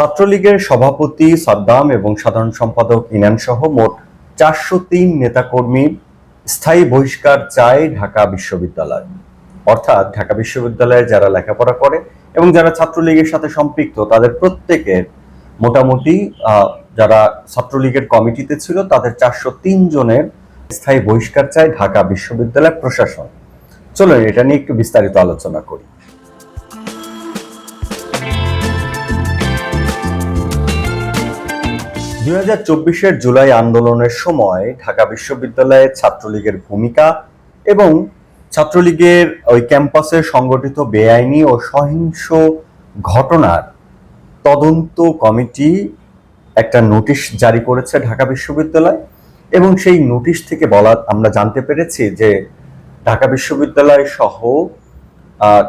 ছাত্রলীগের সভাপতি সাদ্দাম এবং সাধারণ সম্পাদক ইনান সহ মোট চারশো তিন নেতাকর্মীর স্থায়ী বহিষ্কার চায় ঢাকা বিশ্ববিদ্যালয়। অর্থাৎ ঢাকা বিশ্ববিদ্যালয়ে যারা লেখাপড়া করে এবং যারা ছাত্রলীগের সাথে সম্পৃক্ত, তাদের প্রত্যেকের মোটামুটি যারা ছাত্রলীগের কমিটিতে ছিল, তাদের চারশো তিন জনের স্থায়ী বহিষ্কার চায় ঢাকা বিশ্ববিদ্যালয় প্রশাসন। চলুন, এটা নিয়ে একটু বিস্তারিত আলোচনা করি। দুই হাজার চব্বিশের জুলাই আন্দোলনের সময় ঢাকা বিশ্ববিদ্যালয়ে ছাত্রলীগের ভূমিকা এবং ছাত্রলীগের ওই ক্যাম্পাসে সংগঠিত বেআইনি ও সহিংস ঘটনার তদন্ত কমিটি একটা নোটিশ জারি করেছে ঢাকা বিশ্ববিদ্যালয়। এবং সেই নোটিশ থেকে বলা, আমরা জানতে পেরেছি যে ঢাকা বিশ্ববিদ্যালয় সহ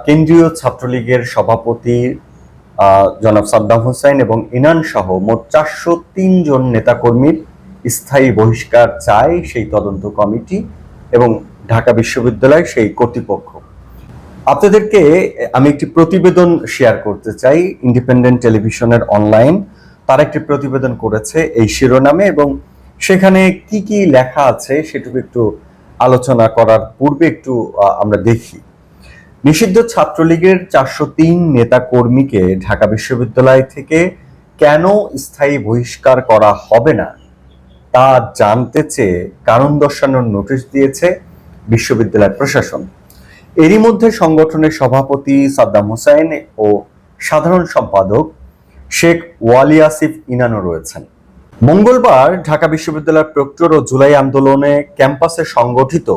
কেন্দ্রীয় ছাত্রলীগের সভাপতি জনাব সাদ্দাম হোসেন এবং ইনান সহ মোট চারশো তিন জন নেতাকর্মীর স্থায়ী বহিষ্কার চায় সেই তদন্ত কমিটি এবং ঢাকা বিশ্ববিদ্যালয় সেই কর্তৃপক্ষ। আপনাদেরকে আমি একটি প্রতিবেদন শেয়ার করতে চাই ইন্ডিপেন্ডেন্ট টেলিভিশনের অনলাইন তারা একটি প্রতিবেদন করেছে এই শিরোনামে এবং সেখানে কি কি লেখা আছে সেটুকু একটু আলোচনা করার পূর্বে একটু আমরা দেখি। নিষিদ্ধ ছাত্রলীগের চারশো তিন নেতা কর্মীকে ঢাকা বিশ্ববিদ্যালয় থেকে কেন স্থায়ী বহিষ্কার করা হবে না, তা জানতে চেয়ে কারণ দর্শানোর নোটিশ দিয়েছে বিশ্ববিদ্যালয় প্রশাসন। এরই মধ্যে সংগঠনের সভাপতি সাদ্দাম হোসেন ও সাধারণ সম্পাদক শেখ ওয়ালি আসিফ ইনানো রয়েছেন। মঙ্গলবার ঢাকা বিশ্ববিদ্যালয়ের প্রক্টর ও জুলাই আন্দোলনে ক্যাম্পাসে সংগঠিত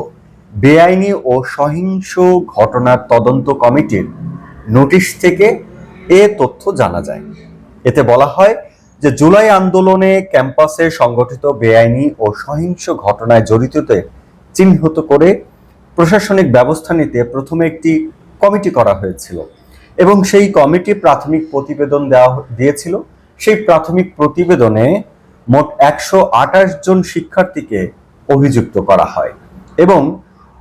বেআইনি ও সহিংস ঘটনার তদন্ত কমিটির নোটিশ থেকে এ তথ্য জানা যায়। এতে বলা হয় যে জুলাই আন্দোলনে ক্যাম্পাসে সংগঠিত বেআইনি ও সহিংস ঘটনায় জড়িতদের চিহ্নিত করে প্রশাসনিক ব্যবস্থা নিতে প্রথমে একটি কমিটি করা হয়েছিল এবং সেই কমিটি প্রাথমিক প্রতিবেদন দেওয়া দিয়েছিল। সেই প্রাথমিক প্রতিবেদনে মোট একশো আঠাশ জন শিক্ষার্থীকে অভিযুক্ত করা হয় এবং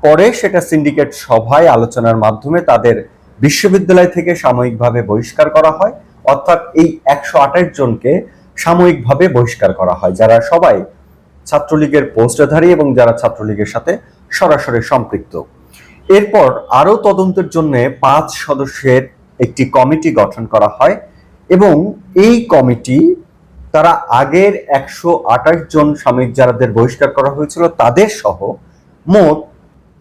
পরে সেটা সিন্ডিকেট সভায় আলোচনার মাধ্যমে তাদের বিশ্ববিদ্যালয় থেকে সাময়িকভাবে বহিষ্কার করা হয়, অর্থাৎ এই একশো আঠাশ জনকে সাময়িকভাবে বহিষ্কার করা হয়, যারা সবাই ছাত্রলীগের পোস্টধারী এবং যারা ছাত্রলীগের সাথে সরাসরি সম্পৃক্ত। এরপর আরও তদন্তের জন্য পাঁচ সদস্যের একটি কমিটি গঠন করা হয় এবং এই কমিটি, তারা আগের একশো আঠাশ জন সাময়িক যারাদের বহিষ্কার করা হয়েছিল তাদের সহ মোট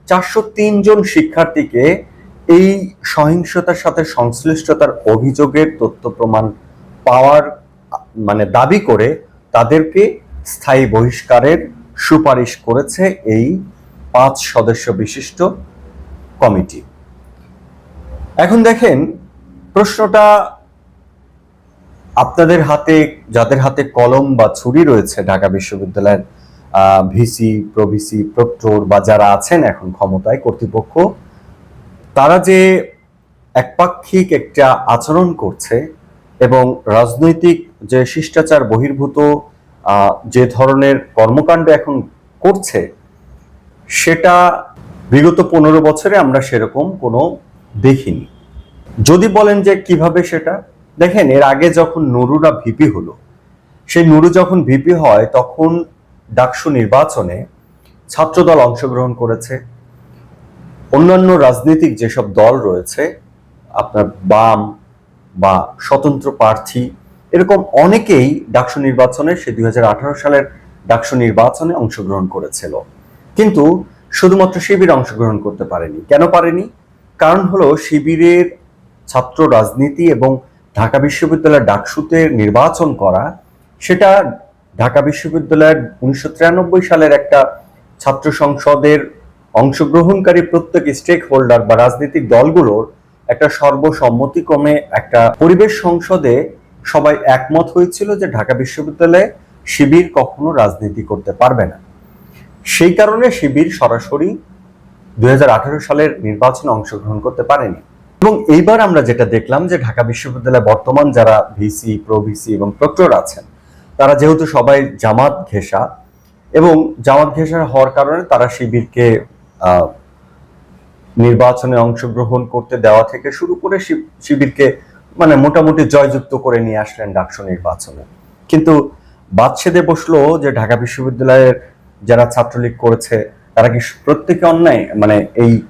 চারশো তিন জন শিক্ষার্থীকে এই সহিংসতার সাথে সংশ্লিষ্টতার অভিযোগের তথ্য প্রমাণ পাওয়ার মানে দাবি করে তাদেরকে স্থায়ী বহিষ্কারের সুপারিশ করেছে এই পাঁচ সদস্য বিশিষ্ট কমিটি। এখন দেখেন, প্রশ্নটা আপনাদের হাতে, যাদের হাতে কলম বা ছুরি রয়েছে ঢাকা বিশ্ববিদ্যালয়ের ভিসি, প্রভিসি, প্রক্টর বা যারা আছেন এখন ক্ষমতায় কর্তৃপক্ষ, তারা যে একপাক্ষিক একটা আচরণ করছে এবং রাজনৈতিক যে শিষ্টাচার বহির্ভূত যে ধরনের কর্মকাণ্ড এখন করছে, সেটা বিগত পনেরো বছরে আমরা সেরকম কোনো দেখিনি। যদি বলেন যে কীভাবে সেটা, দেখেন এর আগে যখন নুরুরা ভিপি হলো, সেই নুরু যখন ভিপি হয় তখন ডাকসু নির্বাচনে ছাত্রদল অংশগ্রহণ করেছে। অন্যান্য রাজনৈতিক যেসব দল রয়েছে, আপনার বাম বা স্বতন্ত্র প্রার্থী, এরকম অনেকেই ডাকসু নির্বাচনে সে দুই হাজার আঠারো সালের ডাকসু নির্বাচনে অংশগ্রহণ করেছিল। কিন্তু শুধুমাত্র শিবির অংশগ্রহণ করতে পারেনি। কেন পারেনি? কারণ হলো শিবিরের ছাত্র রাজনীতি এবং ঢাকা বিশ্ববিদ্যালয়ের ডাকসুতে নির্বাচন করা, সেটা ঢাকা বিশ্ববিদ্যালয়ের উনিশশো তিরানব্বই সালের একটা ছাত্র সংসদের অংশগ্রহণকারী প্রত্যেক স্টেক হোল্ডার বা রাজনৈতিক দলগুলোর একটা সর্বসম্মতিক্রমে একটা পরিবেশ সংসদে সবাই একমত হয়েছিল যে ঢাকা বিশ্ববিদ্যালয়ে শিবির কখনো রাজনীতি করতে পারবে না। সেই কারণে শিবির সরাসরি দুই হাজার আঠারো সালের নির্বাচনে অংশগ্রহণ করতে পারেনি। এবং এইবার আমরা যেটা দেখলাম যে ঢাকা বিশ্ববিদ্যালয়ে বর্তমান যারা ভিসি, প্রো ভিসি এবং প্রক্টর আছেন তারা যেহেতু সবাই জামাত ঘেঁষা, এবং জামাত ঘেঁষা হওয়ার কারণে তারা শিবিরকে নির্বাচনে অংশগ্রহণ করতে দেওয়া থেকে শুরু করে শিব- শিবিরকে মানে মোটামুটি জয়যুক্ত করে নিয়ে আসলেন ডাকসু নির্বাচনে। কিন্তু বাদশেদে বসল যে ঢাকা বিশ্ববিদ্যালয়ের যারা ছাত্রলীগ করেছে, তারা কি প্রত্যেকে অন্যায়? মানে এই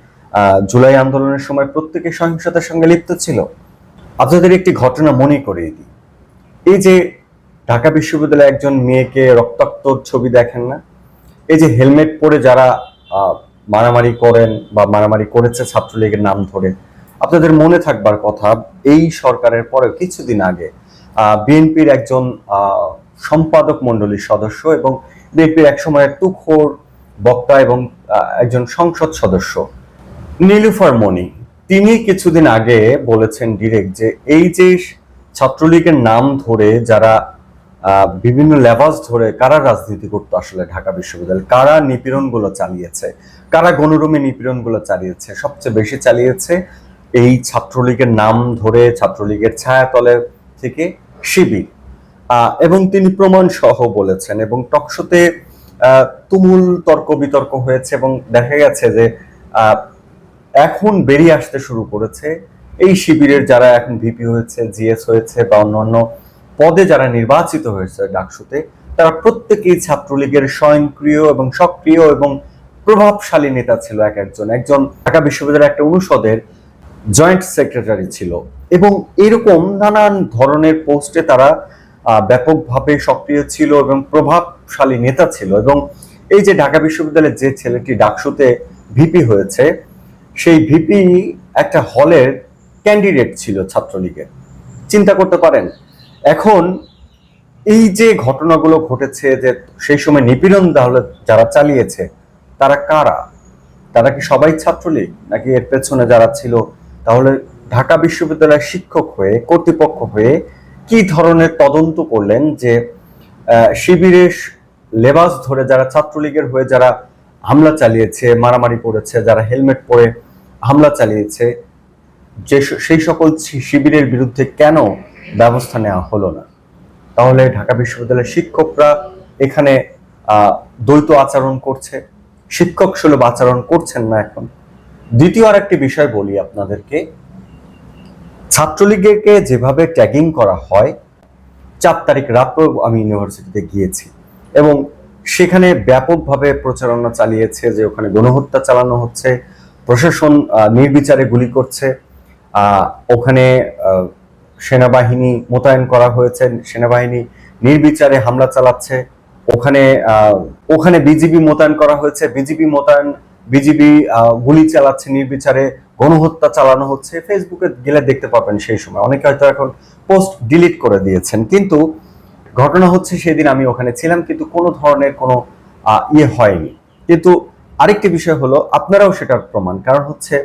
জুলাই আন্দোলনের সময় প্রত্যেকে সহিংসতার সঙ্গে লিপ্ত ছিল? আপনাদের একটি ঘটনা মনে করিয়ে দিই। এই যে ঢাকা বিশ্ববিদ্যালয়ে একজন মেয়েকে রক্তাক্ত ছবি দেখেন না। এই যে হেলমেট পরে যারা মারামারি করেন বা মারামারি করেছে ছাত্রলীগের নাম ধরে, আপনাদের মনে থাকবার কথা, এই সরকারের পরে কিছুদিন আগে বিএনপির একজন সম্পাদক মণ্ডলীর সদস্য এবং বিএনপির এক একসময় তুখোর বক্তা এবং একজন সংসদ সদস্য, নীলুফার মনি তিনি কিছুদিন আগে বলেছেন ডিরেক্ট যে এই যে ছাত্রলীগের নাম ধরে যারা বিভিন্ন লেভাস ধরে কারা রাজনীতি করতো আসলে ঢাকা বিশ্ববিদ্যালয়? কারা নিপীড়নগুলো চালিয়েছে? কারা গণরুমে নিপীড়নগুলো চালিয়েছে? সবচেয়ে বেশি চালিয়েছে এই ছাত্রলীগের নাম ধরে, ছাত্রলীগের ছায়াতলে থেকে শিবির। এবং তিনি প্রমাণ সহ বলেছেন এবং টকশোতে তুমুল তর্ক বিতর্ক হয়েছে এবং দেখা গেছে যে এখন বেরিয়ে আসতে শুরু করেছে এই শিবিরের যারা এখন ভিপি হয়েছে, জিএস হয়েছে বা অন্যান্য পদে যারা নির্বাচিত হয়েছে ডাকসুতে, তারা প্রত্যেকেই ছাত্রলীগের স্বয়ংক্রিয় এবং সক্রিয় এবং প্রভাবশালী নেতা ছিল এক একজন। একজন ঢাকা বিশ্ববিদ্যালয়ের একটা অনুষদের জয়েন্ট সেক্রেটারি ছিল। এবং এরকম নানান ধরনের পোস্টে তারা ব্যাপকভাবে সক্রিয় ছিল এবং প্রভাবশালী নেতা ছিল। এবং এই যে ঢাকা বিশ্ববিদ্যালয়ের যে ছেলেটি ডাকসুতে ভিপি হয়েছে, সেই ভিপি একটা হলের ক্যান্ডিডেট ছিল ছাত্রলীগের। চিন্তা করতে পারেন এখন এই যে ঘটনাগুলো ঘটেছে যে সেই সময় নিপীড়ন তাহলে যারা চালিয়েছে, তারা কারা? তারা কি সবাই ছাত্রলীগ নাকি এর পেছনে যারা ছিল? তাহলে ঢাকা বিশ্ববিদ্যালয়ের শিক্ষক হয়ে, কর্তৃপক্ষ হয়ে কি ধরনের তদন্ত করলেন যে শিবিরের লেবাস ধরে যারা ছাত্রলীগের হয়ে যারা হামলা চালিয়েছে, মারামারি করেছে, যারা হেলমেট পরে হামলা চালিয়েছে, যে সেই সকল শিবিরের বিরুদ্ধে কেন ব্যবস্থা নেওয়া হলো না। তাহলে ঢাকা বিশ্ববিদ্যালয়ের শিক্ষকরা এখানে দ্বৈত আচরণ করছে, শিক্ষক সুলভ আচরণ করছেন না এখন। দ্বিতীয় আর একটি বিষয় বলি আপনাদেরকে। ছাত্রলীগকে যেভাবে ট্যাগিং করা হয়, চার তারিখ রাতেও আমি ইউনিভার্সিটিতে গিয়েছি এবং সেখানে ব্যাপকভাবে প্রচারণা চালিয়েছে যে ওখানে গণহত্যা চালানো হচ্ছে, প্রশাসন নির্বিচারে গুলি করছে ওখানে সেনাবাহিনী মোতায়েন করা হয়েছে, সেনাবাহিনী নির্বিচারে হামলা চালাচ্ছে। ওখানে ওখানে বিজিবি মোতায়েন করা হয়েছে। বিজিবি মোতায়েন, বিজিবি গুলি চালাচ্ছে নির্বিচারে। গণহত্যা চালানো হচ্ছে। ফেসবুকে গেলে দেখতে পাবেন সেই সময়। অনেকে হয়তো এখন পোস্ট ডিলিট করে দিয়েছেন। কিন্তু ঘটনা হচ্ছে সেদিন আমি ওখানে ছিলাম, কিন্তু কোনো ধরনের কোনো ইয়ে হয়নি। কিন্তু আরেকটি বিষয় হলো, আপনারাও সেটার প্রমাণ। কারণ হচ্ছে,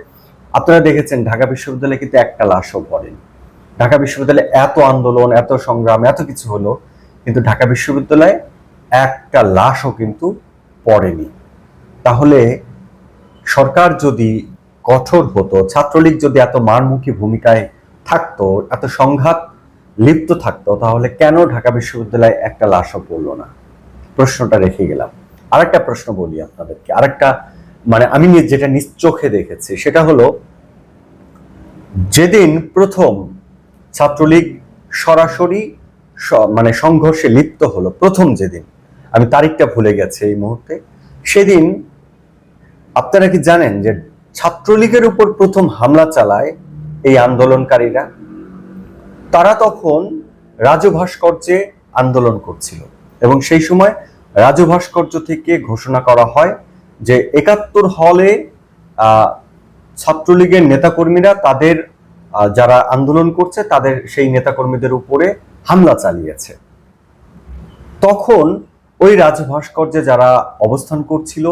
আপনারা দেখেছেন ঢাকা বিশ্ববিদ্যালয়ে কিন্তু একটা লাশও পড়েনি। ঢাকা বিশ্ববিদ্যালয়ে এত আন্দোলন, এত সংগ্রাম, এত কিছু হলো, কিন্তু ঢাকা বিশ্ববিদ্যালয়ে একটা লাশও কিন্তু পড়েনি। তাহলে সরকার যদি কঠোর হতো, ছাত্রলীগ যদি এত মারমুখী ভূমিকায় থাকতো, এত সংঘাত লিপ্ত থাকতো, তাহলে কেন ঢাকা বিশ্ববিদ্যালয়ে একটা লাশও পড়ল না? প্রশ্নটা রেখে গেলাম। আরেকটা প্রশ্ন বলি আপনাদেরকে। আরেকটা মানে আমি যেটা নিজ চোখে দেখেছি, সেটা হলো, যেদিন প্রথম ছাত্রলীগ সরাসরি মানে সংঘর্ষে লিপ্ত হলো প্রথম যেদিন। আমি তারিখটা ভুলে গেছি এই মুহূর্তে। সেদিন আপনারা কি জানেন যে ছাত্রলীগের উপর প্রথম হামলা চালায় এই আন্দোলনকারীরা? তারা তখন রাজু ভাস্কর্যে আন্দোলন করছিল এবং সেই সময় রাজু ভাস্কর্য থেকে ঘোষণা করা হয় যে একাত্তর হলে ছাত্রলীগের নেতাকর্মীরা তাদের যারা আন্দোলন করছে, তাদের সেই নেতাকর্মীদের উপরে হামলা চালিয়েছে। তখন ওই রাজ ভাস্কর্যে যারা অবস্থান করছিল,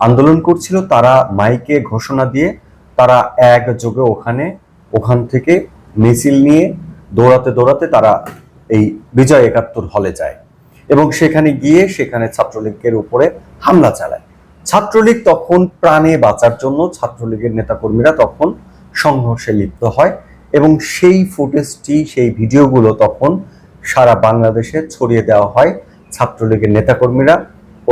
আন্দোলন করছিল, তারা মাইকে ঘোষণা দিয়ে তারা একযোগে ওখানে, ওখান থেকে মিছিল নিয়ে দৌড়াতে দৌড়াতে তারা এই বিজয় একাত্তর হলে যায় এবং সেখানে গিয়ে সেখানে ছাত্রলীগের উপরে হামলা চালায়। ছাত্রলীগ তখন প্রাণে বাঁচার জন্য, ছাত্রলীগের নেতাকর্মীরা তখন সংঘর্ষে লিপ্ত হয় এবং সেই ফুটেজটি, সেই ভিডিওগুলো তখন সারা বাংলাদেশে ছড়িয়ে দেওয়া হয়। ছাত্রলীগের নেতাকর্মীরা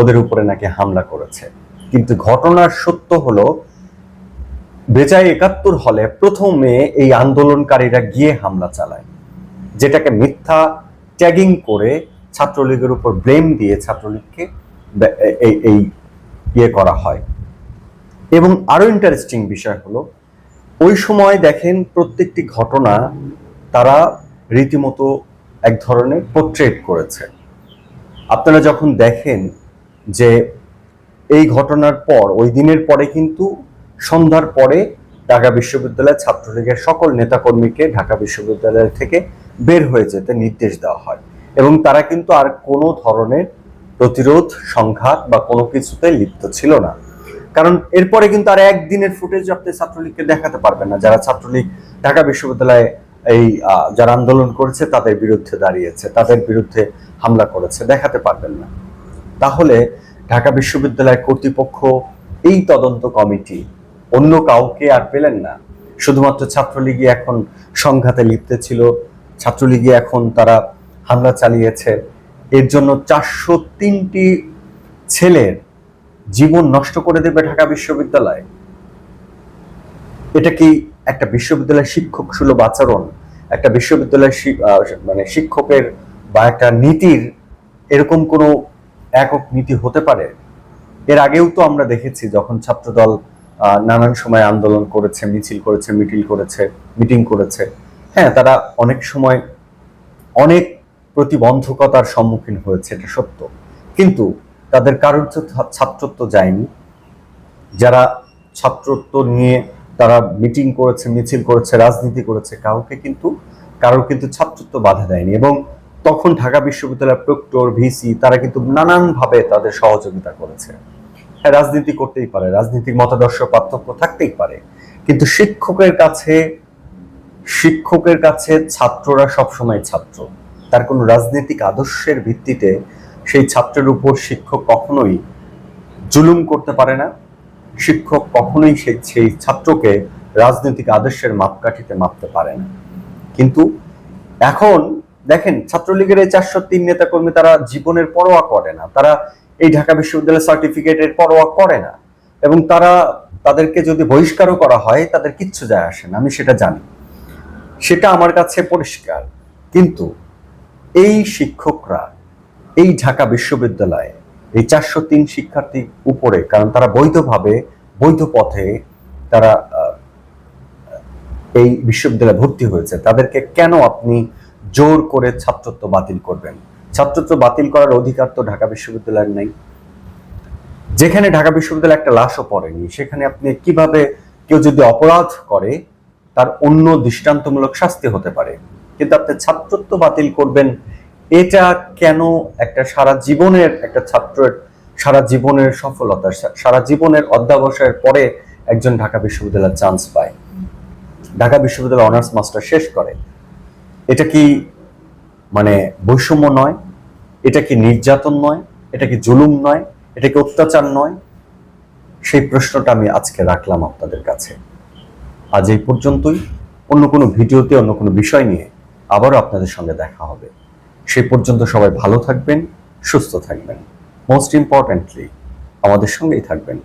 ওদের উপরে নাকি হামলা করেছে। কিন্তু ঘটনার সত্য হলো, বেজায় একাত্তর হলে প্রথমে এই আন্দোলনকারীরা গিয়ে হামলা চালায়, যেটাকে মিথ্যা ট্যাগিং করে ছাত্রলীগের উপর ব্লেম দিয়ে ছাত্রলীগকে এই ইয়ে করা হয়। এবং আরও ইন্টারেস্টিং বিষয় হলো ওই সময় দেখেন প্রত্যেকটি ঘটনা তারা রীতিমতো এক ধরনের পোর্ট্রেট করেছে। আপনারা যখন দেখেন যে এই ঘটনার পর, ওই দিনের পরে কিন্তু সন্ধ্যার পরে ঢাকা বিশ্ববিদ্যালয়ের ছাত্রলীগের সকল নেতাকর্মীকে ঢাকা বিশ্ববিদ্যালয় থেকে বের হয়ে যেতে নির্দেশ দেওয়া হয় এবং তারা কিন্তু আর কোনো ধরনের প্রতিরোধ, সংঘাত বা কোনো কিছুতে লিপ্ত ছিল না। কারণ এরপরে কিন্তু আর একদিনের ফুটেজ আপনি ছাত্রলীগকে দেখাতে পারবেন না। যারা ছাত্রলীগ, ঢাকা বিশ্ববিদ্যালয়ে এই যারা আন্দোলন করেছে, তাদের বিরুদ্ধে দাঁড়িয়েছে, তাদের বিরুদ্ধে হামলা করেছে, দেখাতে পারবেন না। তাহলে ঢাকা বিশ্ববিদ্যালয় কর্তৃপক্ষ, এই তদন্ত কমিটি অন্য কাউকে আর পেলেন না। শুধুমাত্র ছাত্রলীগই এখন সংঘাতে লিপ্ত ছিল, ছাত্রলীগই এখন তারা হামলা চালিয়েছে। এর জন্য চারশো তিনটি ছেলের জীবন নষ্ট করে দেবে ঢাকা বিশ্ববিদ্যালয়। এটা কি একটা বিশ্ববিদ্যালয়ের শিক্ষক সুলভ আচরণ, একটা বিশ্ববিদ্যালয়ের মানে শিক্ষকের বা একটা নীতির এরকম কোনো একক নীতি হতে পারে? এর আগেও তো আমরা দেখেছি যখন ছাত্রদল নানান সময় আন্দোলন করেছে, মিছিল করেছে মিটিং করেছে মিটিং করেছে। হ্যাঁ তারা অনেক সময় অনেক প্রতিবন্ধকতার সম্মুখীন হয়েছে, এটা সত্য। কিন্তু তাদের কারোর ছাত্রত্ব যায়নি। যারা ছাত্রত্ব নিয়ে তারা মিটিং করেছে, মিছিল করেছে, রাজনীতি করেছে, কাউকে কিন্তু, কারোর কিন্তু ছাত্রত্ব বাধা দেয়নি এবং তখন ঢাকা বিশ্ববিদ্যালয়ের প্রক্টর, ভিসি তারা কিন্তু নানানভাবে তাদের সহযোগিতা করেছে। হ্যাঁ রাজনীতি করতেই পারে, রাজনীতির মতাদর্শ, পার্থক্য থাকতেই পারে। কিন্তু শিক্ষকের কাছে শিক্ষকের কাছে ছাত্ররা সবসময় ছাত্র। তার কোনো রাজনৈতিক আদর্শের ভিত্তিতে সেই ছাত্রের উপর শিক্ষক কখনোই জুলুম করতে পারে না। শিক্ষক কখনোই সেই সেই ছাত্রকে রাজনৈতিক আদর্শের মাপকাঠিতে মাপতে পারে না। কিন্তু এখন দেখেন, ছাত্রলীগের এই চারশো তিন নেতা কর্মী তারা জীবনের পরোয়া করে না। তারা এই ঢাকা বিশ্ববিদ্যালয়ের সার্টিফিকেটের পরোয়া করে না। এবং তারা তাদেরকে যদি বহিষ্কারও করা হয়, তাদের কিচ্ছু যায় আসে না। আমি সেটা জানি। সেটা আমার কাছে পরিষ্কার। কিন্তু এই শিক্ষকরা এই ঢাকা বিশ্ববিদ্যালয়ে এই চারশো তিন শিক্ষার্থী উপরে, কারণ তারা বৈধভাবে বৈধ পথে তারা এই বিশ্ববিদ্যালয়ে ভর্তি হয়েছে। তাদেরকে কেন আপনি জোর করে ছাত্রত্ব বাতিল করবেন? ছাত্রত্ব বাতিল করার অধিকার তো ঢাকা বিশ্ববিদ্যালয়ের নেই। যেখানে ঢাকা বিশ্ববিদ্যালয়ে একটা লাশও পড়েনি, সেখানে আপনি কীভাবে কেউ যদি অপরাধ করে, তার অন্য দৃষ্টান্তমূলক শাস্তি হতে পারে। কিন্তু আপনি ছাত্রত্ব বাতিল করবেন এটা কেন একটা সারা জীবনের, একটা ছাত্রের সারা জীবনের সফলতা সারা জীবনের অধ্যাবসায়ের পরে একজন ঢাকা বিশ্ববিদ্যালয়ের চান্স পায়। ঢাকা বিশ্ববিদ্যালয় অনার্স মাস্টার শেষ করে। এটা কি মানে বৈষম্য নয়? এটা কি নির্যাতন নয়? এটা কি জুলুম নয়? এটা কি অত্যাচার নয়? সেই প্রশ্নটা আমি আজকে রাখলাম আপনাদের কাছে। আজ এই পর্যন্তই। অন্য কোনো ভিডিওতে, অন্য কোনো বিষয় নিয়ে আবারও আপনাদের সঙ্গে দেখা হবে। সেই পর্যন্ত সবাই ভালো থাকবেন সুস্থ থাকবেন। মোস্ট ইম্পর্ট্যান্টলি আমাদের সঙ্গেই থাকবেন।